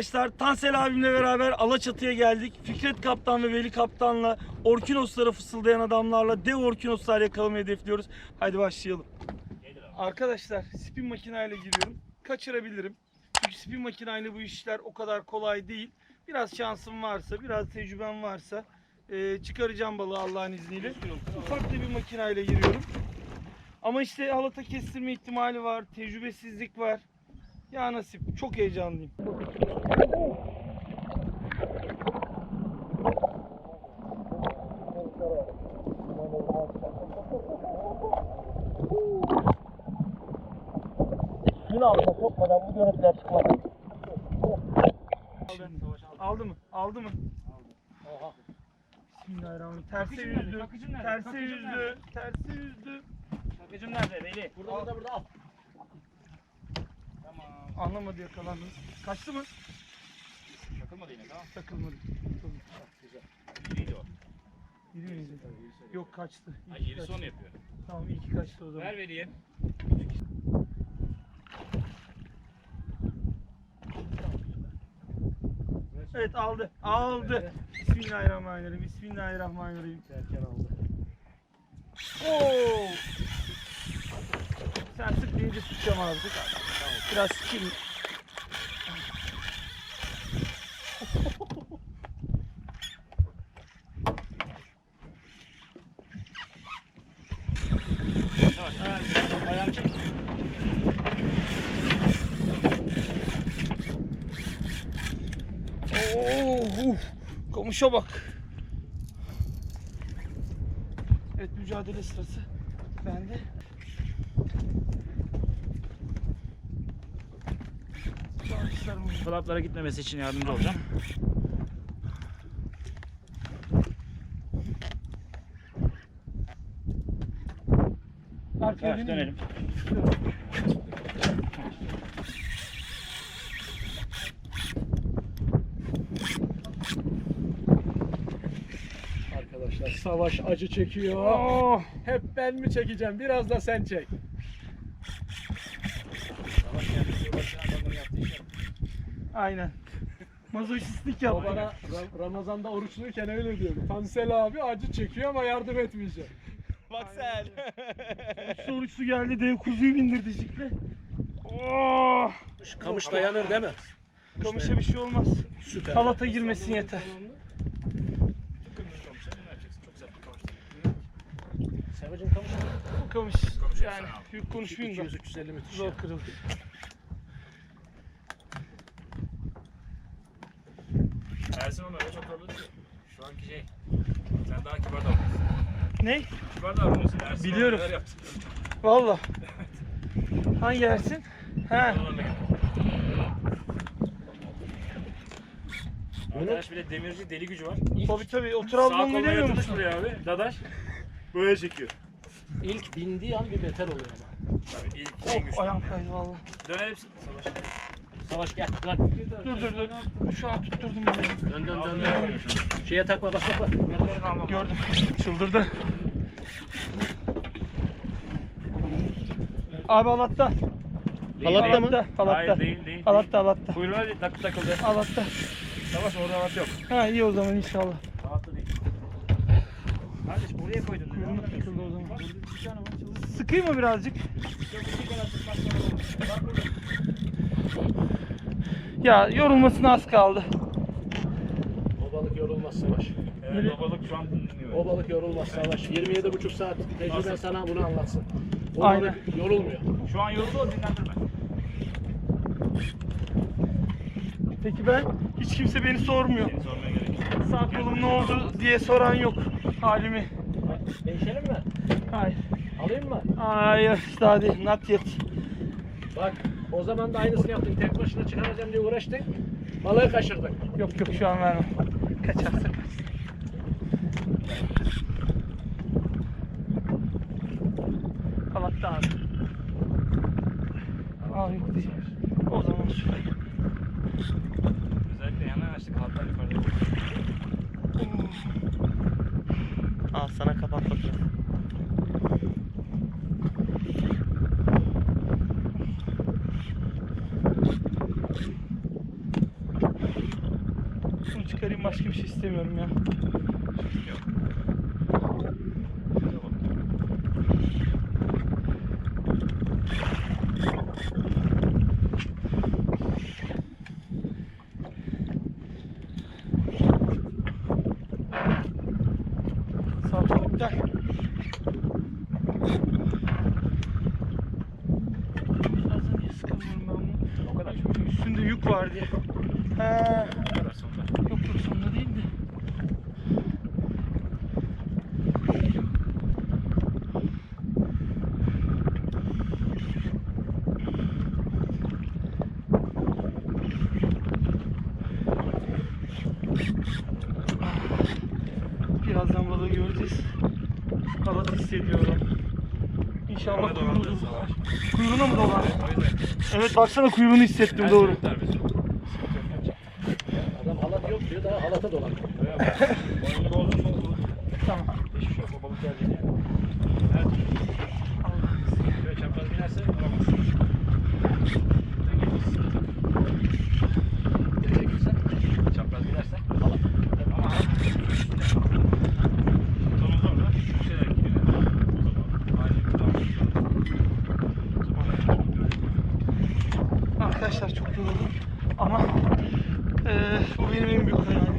arkadaşlar. Tansel abimle beraber Alaçatı'ya geldik. Fikret Kaptan ve Veli Kaptan'la Orkinoslara fısıldayan adamlarla dev Orkinoslar yakalamayı hedefliyoruz. Haydi başlayalım. Arkadaşlar spin makinayla giriyorum. Kaçırabilirim. Çünkü spin makinayla bu işler o kadar kolay değil. Biraz şansım varsa, biraz tecrübem varsa e, çıkaracağım balığı Allah'ın izniyle. Ufak da bir makinayla giriyorum. Ama işte halata kestirme ihtimali var, tecrübesizlik var. Ya nasip. Çok heyecanlıyım. Suyun altına sokmadan bu görüntüler çıkmaz. Aldı mı? Aldı mı? Bismillahirrahmanirrahim. Terse yüzdü. Terse yüzdü. Terse yüzdü. Takıcım nerede Veli? Burada burada burada al. Anlamadı yakalandınız. Kaçtı mı? Takılmadı yine tamam. Takılmadı. İyiydi o. Yürü mü? Yok kaçtı. İyi Ha ki yeri kaçtı. son yapıyor. Tamam iyi ki kaçtı o zaman. Ver Veli'ye. Evet aldı. Aldı. Bismillahirrahmanirrahim. Bismillahirrahmanirrahim. Erken aldı. Oo! Sık deyince sıkacağım artık. Biraz çek. Oo! Uf! Komuşa bak. Evet mücadele sırası bende. Şu Flaplara gitmemesi için yardımcı olacağım. Arkaya Yavaş dönelim. Arkadaşlar savaş acı çekiyor. Oh! Hep ben mi çekeceğim? Biraz da sen çek. Aynen. Mazoşistlik O yaptı. bana Ra- Ramazan'da oruçluyken öyle diyordu. Tansel abi acı çekiyor ama yardım etmeyecek. Bak sen. Soruçlu geldi dev kuzuyu bindirdi jikle. Oh! Kamış dayanır değil mi? Kamışa bir şey olmaz. Süper. Halata girmesin yeter. Çok sert bir kamıştı. Sevecin kamış. Bu kamış yani büyük konuşmayayım da 200-350 müthiş. zor kırıldı. Öyle çok ki. Şu anki şey. Sen daha kibar davranıyorsun. Ne? Kibar davranıyorsun. Ersin Biliyorum. neler yaptı. Valla. Hangi Ersin? Gitti. Arkadaş bir de demirci deli gücü var. Tabii tabii o Trabzon'u bilemiyor musun? buraya abi. Dadaş. Böyle çekiyor. İlk bindiği an bir beter oluyor ama. Tabii ilk en Oh güçlü. ayağım kaydı valla. Dönelim savaş. Savaş gel. Dur dur dur. Şu an tutturdum beni. Dön dön dön. dön. Şeye takma bak bak bak. Gördüm. Çıldırdı. Abi alatta. Halatta mı? Alatta. Alatta. Hayır değil değil. Alatta alatta. Kuyruğuna bir takı takıldı. Alatta. Savaş orada alat yok. Ha iyi o zaman inşallah. Alatta değil. Kardeş oraya koydun. Kuyruğuna takıldı o zaman. Sıkayım mı birazcık? Ya yorulmasına az kaldı. O balık yorulmaz Savaş. Evet o balık şu an dinleniyor. O balık yorulmaz Savaş. 27,5 saat tecrüben Nasıl? sana bunu anlatsın. O Aynen. balık yorulmuyor. Şu an yoruldu o dinlendirme. Peki ben hiç kimse beni sormuyor. Seni sormaya gerek yok. Sağ kolum ne oldu diye soran yok halimi. Değişelim mi? Hayır. Alayım mı? Hayır daha değil. Not yet. Bak o zaman da aynısını yaptın. Tek başına çıkaracağım diye uğraştın. Balığı kaçırdın. Yok yok şu an vermem. Kaçarsa kaçsın. Abi. Aa yok değil. O zaman şurayı. Özellikle yana açtık alttan yukarıda. Al sana kapak bakayım. Şunu çıkarayım başka bir şey istemiyorum ya. Yok. Sağ ol. Gel. Fazla niye sıkamıyorum ben bunu? O kadar. Çünkü üstünde yük var diye. Ha, O kadar sonunda. yok yok sonunda değil de. Birazdan balığı göreceğiz. Halat hissediyorum. İnşallah Bana kuyruğu, dolandırdı savaş. kuyruğuna mı dolar? O yüzden. Evet baksana kuyruğunu hissettim doğru. şey tutar bizi. Adam halat yok diyor daha halata dolan. Boynunu bozdun mu? Tamam. Hiçbir şey yok. O balık gelecek yani. Her türlü. Böyle çapraz binerse alamazsın. Gelecekse çapraz binerse halat. Ama halat Tonuz orada bir şeyler gidiyor. O zaman acil bir davranış. Arkadaşlar çok yoruldum ama eee, bu benim en büyük hayalim.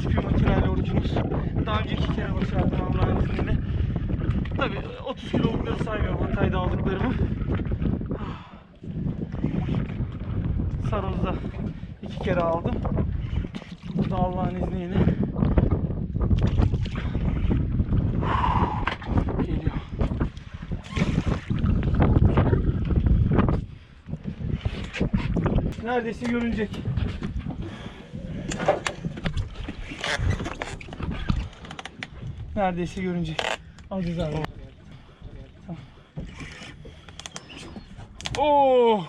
Spin makineyle orucumuz. Daha önce iki kere başardım Allah'ın izniyle. Tabii 30 kilolukları saymıyorum Hatay'da aldıklarımı. Saroz'da iki kere aldım. Bu da Allah'ın izniyle. Geliyor. Neredeyse görünecek. Neredeyse görünecek. Alacağız abi. Tamam. Oo.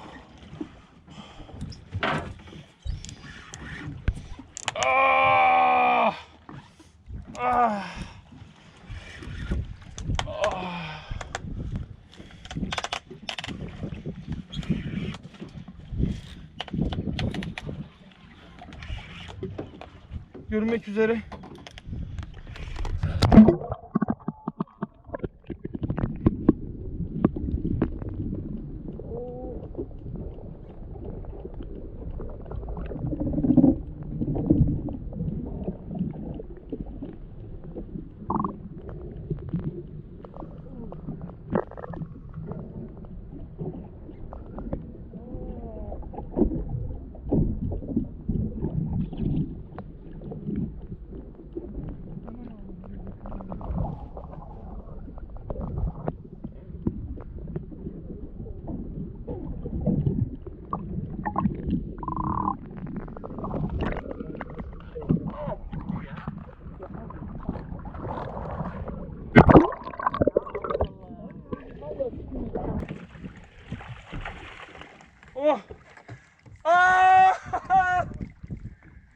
Ah. Ah. Ah. Görünmek üzere. Oh. Ah!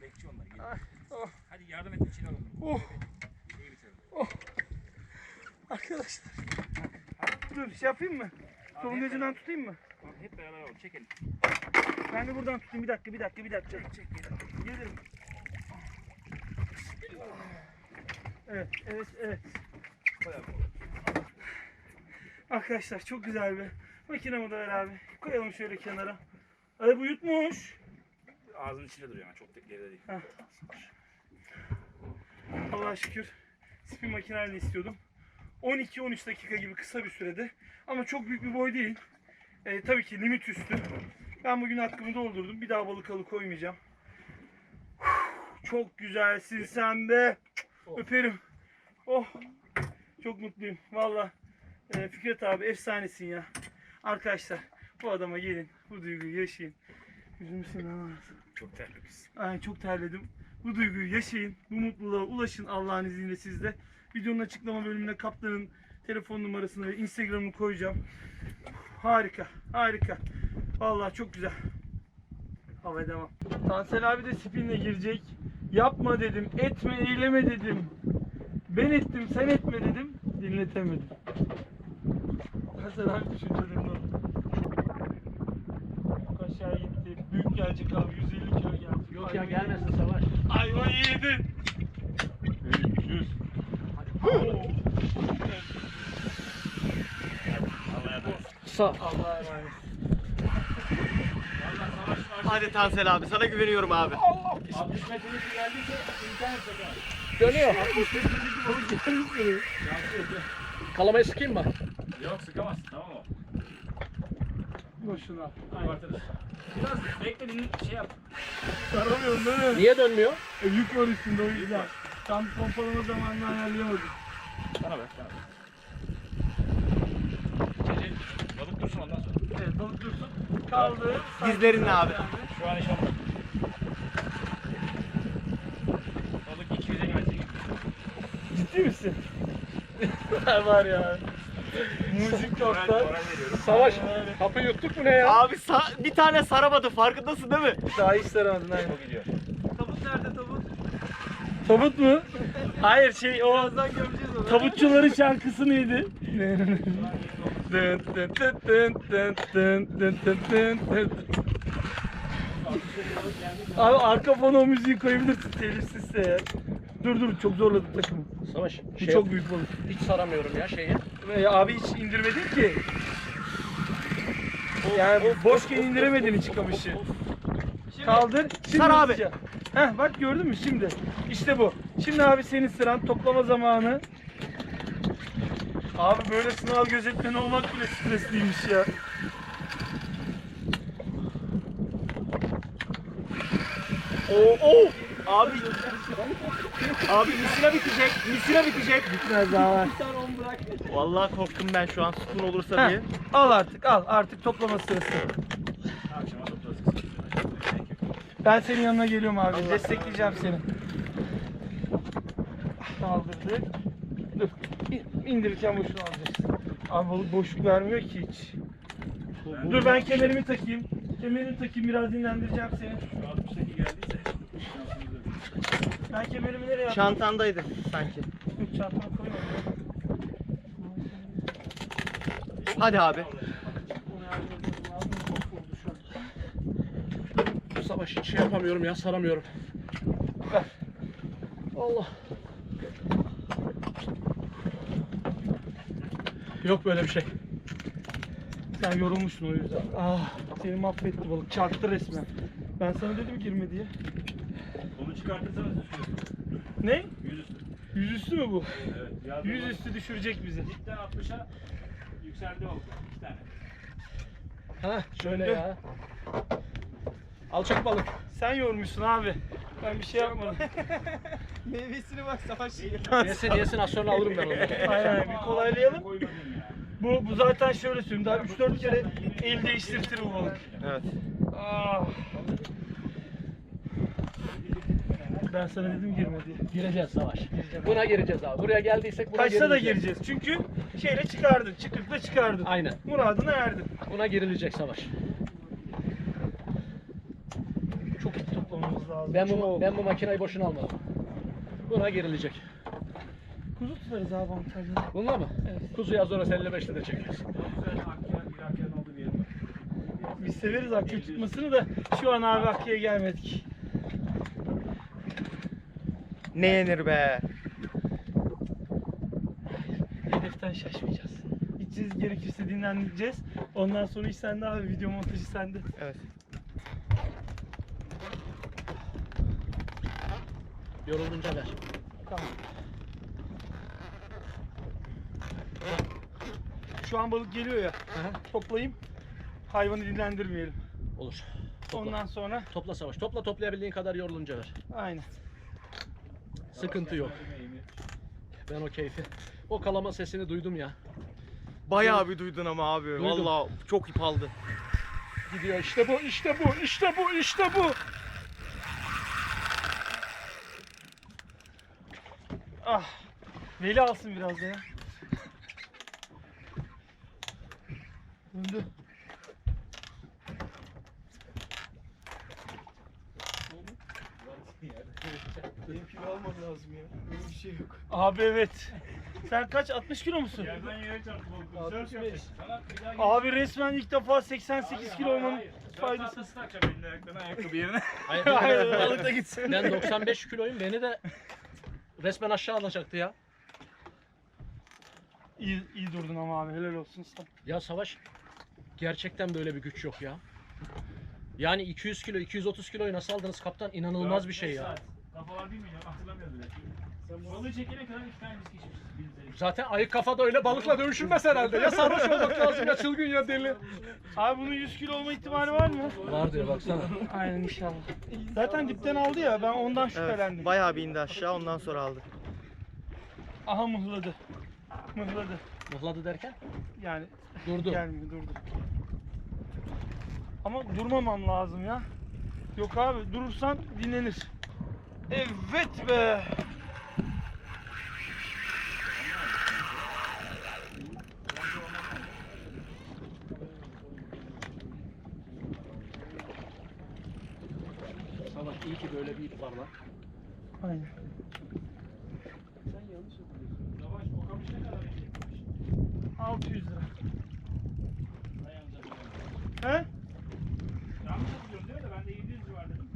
Bekçi onlar. geliyor. Hadi yardım et içine alın. Oh. İyi bitirelim. Arkadaşlar. Dur şey yapayım mı? Solun gözünden tutayım mı? Tamam, Hep beraber alalım. Çekelim. Ben de buradan tutayım. Bir dakika, bir dakika, bir dakika. Çek, Gelirim. Evet, evet, evet. Arkadaşlar çok güzel bir makinamı da ver abi. Koyalım şöyle kenara. Ay bu yutmuş. Ağzının içinde duruyor ama çok da geride değil. Allah'a şükür. Spin makineyle istiyordum. 12-13 dakika gibi kısa bir sürede. Ama çok büyük bir boy değil. Ee, tabii ki limit üstü. Ben bugün hakkımı doldurdum. Bir daha balık alı koymayacağım. Çok güzelsin sen de. Öperim. Oh. Çok mutluyum. Valla. Ee, Fikret abi efsanesin ya. Arkadaşlar bu adama gelin. Bu duyguyu yaşayın. Yüzümü lazım. Çok terlemişsin. Ay çok terledim. Bu duyguyu yaşayın. Bu mutluluğa ulaşın Allah'ın izniyle sizde. Videonun açıklama bölümünde kaptanın Telefon numarasını ve Instagram'ını koyacağım. Harika, harika. Vallahi çok güzel. Hava devam. Tansel abi de spinle girecek. Yapma dedim, etme, eyleme dedim. Ben ettim, sen etme dedim. Dinletemedim. Tansel abi düşüncelerini alın. Aşağı gitti. Büyük gelecek abi. 150 kilo gelecek. Yok ya gelmesin Savaş. Ayvayı yedin. 300. Sa Allah'a emanet. Hadi Tansel abi sana güveniyorum abi. 60 metrelik geldiyse internet çeker. dönüyor. 60 metrelik gelmiş Kalamayı sıkayım mı? Yok sıkamaz tamam mı? Boşuna. Abartırız. Biraz bekle şey yap. Saramıyorum değil mi? Niye dönmüyor? E, yük var üstünde o yüzden. Tam pompalama zamanını ayarlayamadım. Bana bak. Bana bak. Gece balık dursun ondan sonra. Evet balık dursun. Kaldı. Dizlerinle abi. Şu an iş olmadı. Balık 250 metre gitti. Ciddi misin? var ya. Müzik yoksa. Savaş kapı yuttuk mu ne ya? Abi sa- bir tane saramadı farkındasın değil mi? Daha hiç saramadın aynen. O gidiyor. Tabut nerede tabut? Tabut mu? Hayır şey o tabutçuların şarkısı neydi? Abi arka fona o müziği koyabilirsin telifsizse ya. Dur dur çok zorladım takımı. Savaş. Bu şey çok büyük balık. Hiç saramıyorum ya şeyi. Ya abi hiç indirmedin ki. Yani boşken indiremedin hiç kamışı. Kaldır. Sar abi. Heh bak gördün mü şimdi? İşte bu. Şimdi abi senin sıran toplama zamanı. Abi böyle sınav gözetmeni olmak bile stresliymiş ya. Oo, oo. Abi Abi misina bitecek. Misina bitecek. Bitmez daha var. Vallahi korktum ben şu an sukun olursa diye. Al artık al artık toplama sırası. Ben senin yanına geliyorum abi. Destekleyeceğim seni. Kaldırdık. Dur. İndirirken boşuna alacaksın. Abi balık boşluk vermiyor ki hiç. Dur ben kemerimi takayım. Kemerimi takayım biraz dinlendireceğim seni. Şu 60'daki geldiyse şansımız yok. Ben kemerimi nereye attım? Çantandaydı sanki. Çantama koyma. Hadi abi. Onu yardım lazım. Çok oldu şu an. Savaş hiç şey yapamıyorum ya saramıyorum. Ver. Allah. Yok böyle bir şey. Sen yorulmuşsun o yüzden. Ah, seni mahvetti balık. Çarptı resmen. Ben sana dedim girme diye. Onu çıkartırsanız düşüyorsun. Ne? Yüzüstü. Yüzüstü mü bu? Evet. Yüzüstü düşürecek bizi. Dipten 60'a yükseldi oldu. İki tane. Ha şöyle Döndü. ya. Alçak balık. Sen yormuşsun abi. Ben bir şey yapmadım. Meyvesine bak savaş. Yesin yesin az sonra alırım ben onu. Aynen bir kolaylayalım. Bu, bu zaten şöyle söyleyeyim. Daha 3-4 kere el değiştirtir bu balık. Evet. Ah. Ben sana dedim girme diye. Gireceğiz Savaş. Buna gireceğiz abi. Buraya geldiysek buna Kaçta da girilecek. gireceğiz. Çünkü şeyle çıkardın. Çıkıkla çıkardın. Aynen. Muradına erdin. Buna girilecek Savaş. Çok iyi toplamamız lazım. Ben bu, Çok. ben bu makineyi boşuna almadım. Buna girilecek. Kuzu tutarız abi Antalya'da. Bununla mı? Evet. Kuzuyu az sonra 55'te de çekeriz. Biz severiz akya tutmasını da şu an abi akya'ya gelmedik. Ne yenir be? Hedeften şaşmayacağız. Gideceğiz gerekirse dinleneceğiz. Ondan sonra iş sende abi video montajı sende. Evet. Yorulunca ver. Tamam. Şu an balık geliyor ya. Aha. Toplayayım. Hayvanı dinlendirmeyelim. Olur. Topla. Ondan sonra Topla Savaş. Topla toplayabildiğin kadar yorulunca ver. aynen. Sıkıntı yok. Ben o keyfi. O kalama sesini duydum ya. Bayağı bir duydun ama abi. Duydum. Vallahi çok ip aldı. Gidiyor işte bu, işte bu, işte bu, işte bu. Ah. Veli alsın biraz da ya. Döndü. Benim kilo almam lazım ya. Öyle bir şey yok. Abi evet. Sen kaç 60 kilo musun? Yerden yere çarptı balık. 65. Sörf yapacak. Sana bir daha Abi resmen ilk defa 88 kilo olmanın faydası. Faydası takacağım elini ayaklarına ayakkabı yerine. Hayır, Hayır, balık da gitsin. ben 95 kiloyum beni de resmen aşağı alacaktı ya. İyi, iyi durdun ama abi helal olsun sana. Ya Savaş gerçekten böyle bir güç yok ya. Yani 200 kilo 230 kiloyu nasıl aldınız kaptan inanılmaz bir şey ya. Kafalar değil mi ya? Hatırlamıyorum bile. Sen balığı çekene kadar iki tane biz geçmişiz. Zaten ayık kafada öyle balıkla dövüşülmez herhalde. Ya sarhoş olmak lazım ya çılgın ya deli. Abi bunun 100 kilo olma ihtimali var mı? Var diyor baksana. Aynen inşallah. Zaten dipten aldı ya ben ondan şüphelendim. Evet, bayağı bir indi aşağı ondan sonra aldı. Aha mıhladı. Mıhladı. Mıhladı derken? Yani Durdu. gelmiyor durdu. Ama durmamam lazım ya. Yok abi durursan dinlenir. Evet be. Savaş iyi ki böyle bir ip var lan. Aynen. Savaş o kamış ne kadar çekmiş? 600 lira. Yanlış. He? Yanlış hatırlıyorum değil mi? Ben de 700 civar dedim.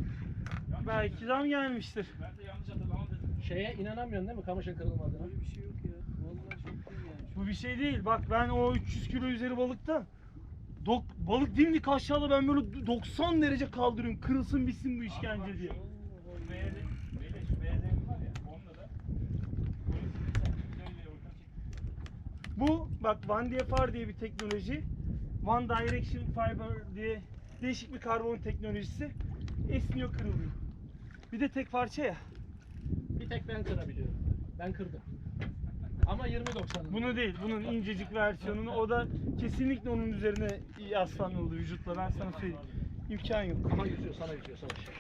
Yanlış Belki zam gelmiştir. Ben de yanlış hatırlamadım. Şeye inanamıyorsun değil mi kamışın kırılmadığına? bir şey yok ya. Vallahi çok iyi yani. Bu bir şey değil. Bak ben o 300 kilo üzeri balıkta dok, balık dimdik aşağıda ben böyle 90 derece kaldırıyorum. Kırılsın bitsin bu işkence diye. Bu bak Van DFR diye bir teknoloji. One Direction Fiber diye değişik bir karbon teknolojisi. Esniyor kırılıyor. Bir de tek parça ya. Bir tek ben kırabiliyorum. Ben kırdım. Ama 20.90. Bunu değil, bunun incecik versiyonunu. O da kesinlikle onun üzerine yaslanıldı vücutla. Ben sana söyleyeyim. İmkan yok. Ama yüzüyor sana yüzüyor alırsın.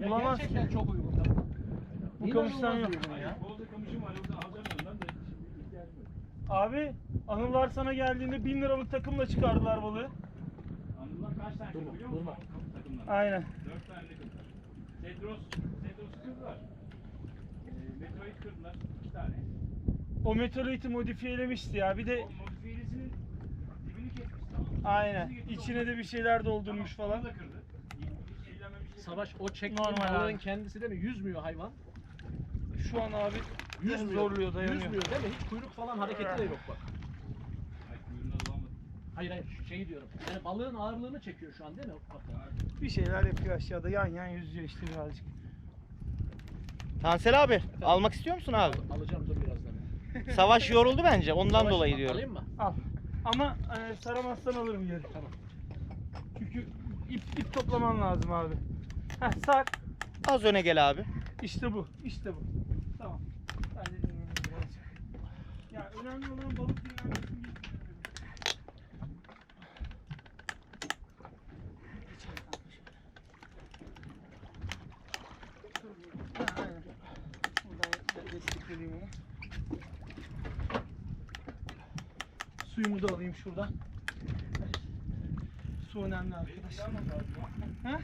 Ya Bulamaz. gerçekten çok uygun. Bu kamıştan yok. Ya. Bolda kamışım var. Yoksa alacağım ondan da. Abi Anılar sana geldiğinde 1000 liralık takımla çıkardılar balığı. Kaç tane Durma, biliyor musun? durma. Takımdan. Aynen. Dört tane de kırdılar. Tedros, Tedros'u kırdılar. Ee, Metroid kırdılar. iki tane. O Meteorite'i modifiyelemişti ya. Bir de O modifiyelisinin dibini kesmiş tamam aynen içine de bir şeyler doldurmuş Tamam, falan. Onu da kırdı. Hiç eğlenmemiş. Savaş o çektiğin Normal balığın abi. kendisi de mi? Yüzmüyor hayvan. Şu an abi Yüzmüyor. zorluyor dayanıyor. Yüzmüyor değil mi? Hiç kuyruk falan hareketi de yok bak. Hayır hayır şu şeyi diyorum. Yani balığın ağırlığını çekiyor şu an değil mi? Kaptan? Bir şeyler yapıyor aşağıda yan yan yüzüyor işte birazcık. Tansel abi almak istiyor musun abi? Alacağım dur birazdan. Savaş yoruldu bence ondan Savaş, dolayı diyorum. Alayım mı? Al. Ama e, saramazsan alırım geri. Tamam. Çünkü ip, ip toplaman lazım abi. Heh sar. Az öne gel abi. İşte bu. işte bu. Tamam. Ben de dinleneyim birazcık. Ya önemli olan balık dinlenmesi değil. Geçelim kanka şöyle. Ha, aynen. Buradan vereyim ona. Suyumu da alayım şuradan. Su önemli arkadaşlar. Ha?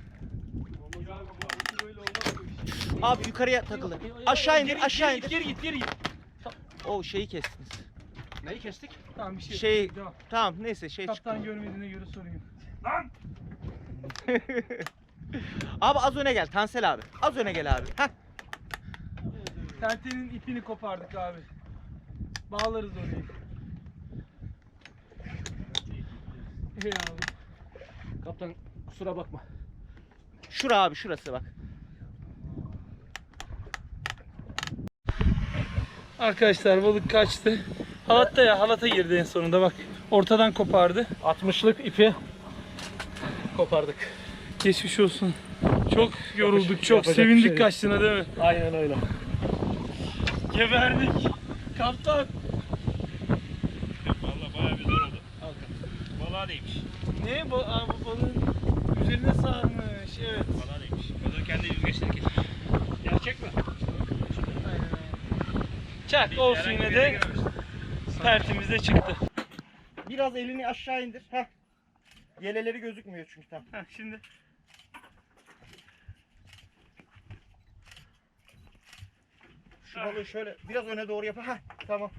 Abi yukarıya takılı. Aşağı indir aşağı indir. Geri git, geri git. O şeyi kestiniz. Neyi kestik? Tamam bir şey. yok. Şey Devam. tamam neyse şey çıktı. Kaptan görmediğine göre sorun yok. Abi az öne gel Tansel abi. Az öne gel abi. Heh. Tentenin ipini kopardık abi. Bağlarız orayı. Abi. Kaptan kusura bakma. Şura abi şurası bak. Arkadaşlar balık kaçtı. Halatta ya halata girdi en sonunda bak. Ortadan kopardı. 60'lık ipi kopardık. Geçmiş olsun. Çok yorulduk, çok yapacak bir sevindik şey yok. kaçtığına değil mi? Aynen öyle. Geberdik. Kaptan. Valla bayağı bir zor oldu. Al kaptan. Balığa değmiş. Ne? Ba Aa, bu balığın üzerine sarmış. Evet. Balığa değmiş. Balığın kendi yüzgeçleri kesmiş. Gerçek mi? Aynen. Çak Bir olsun herhangi yine de girememiştim. de çıktı. Biraz elini aşağı indir. Heh. Yeleleri gözükmüyor çünkü tam. Heh, şimdi Şu balığı şöyle biraz öne doğru yap. Heh. Tamam.